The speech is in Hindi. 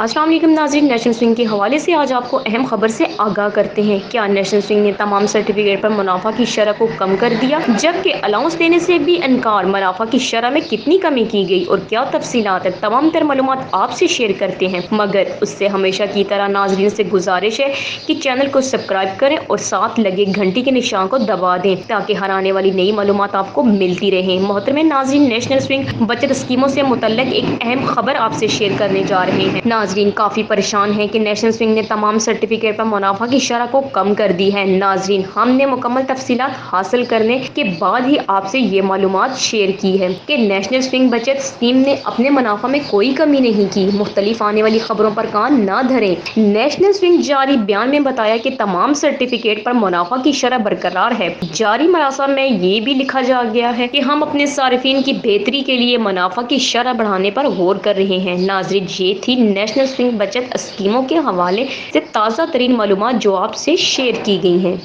अस्सलाम वालेकुम नेशनल स्विंग के हवाले से आज आपको अहम खबर से आगाह करते हैं। क्या नेशनल स्विंग ने तमाम सर्टिफिकेट पर मुनाफा की शरह को कम कर दिया? जबकि अलाउंस देने से भी इनकार, मुनाफा की शरह में कितनी कमी की गई और क्या तफसीलात है? तमाम तर मालूम आपसे शेयर करते हैं। मगर उससे हमेशा की तरह नाजरीन से गुजारिश है कि चैनल को सब्सक्राइब करें और साथ लगे घंटी के निशान को दबा दें, ताकि हर आने वाली नई मालूम आपको मिलती रहे। मोहतरम नाजरीन, नेशनल स्विंग बचत स्कीमों से मुतल एक अहम खबर आपसे शेयर करने जा रहे हैं। नाजरीन, काफ़ी परेशान हैं कि नेशनल स्विंग ने तमाम सर्टिफिकेट पर मुनाफा की शरह को कम कर दी है। नाजरीन, हमने मुकम्मल तफसीत हासिल करने के बाद ही आपसे ये मालूम शेयर की है कि नेशनल स्विंग बचत स्कीम ने अपने मुनाफा में कोई कमी नहीं की। मुख्तलिफ़ आने वाली खबरों पर कान न धरें। नेशनल स्विंग जारी बयान में बताया कि तमाम सर्टिफिकेट पर मुनाफा की शरह बरकरार है। जारी मरासम में ये भी लिखा जा गया है कि हम अपने सार्फिन की बेहतरी के लिए मुनाफा की शरह बढ़ाने पर गौर कर रहे हैं। नाजरीन, ये थी नेशनल स्विंग बचत स्कीमों के हवाले से ताज़ा तरीन मालूम जो आपसे शेयर की गई हैं।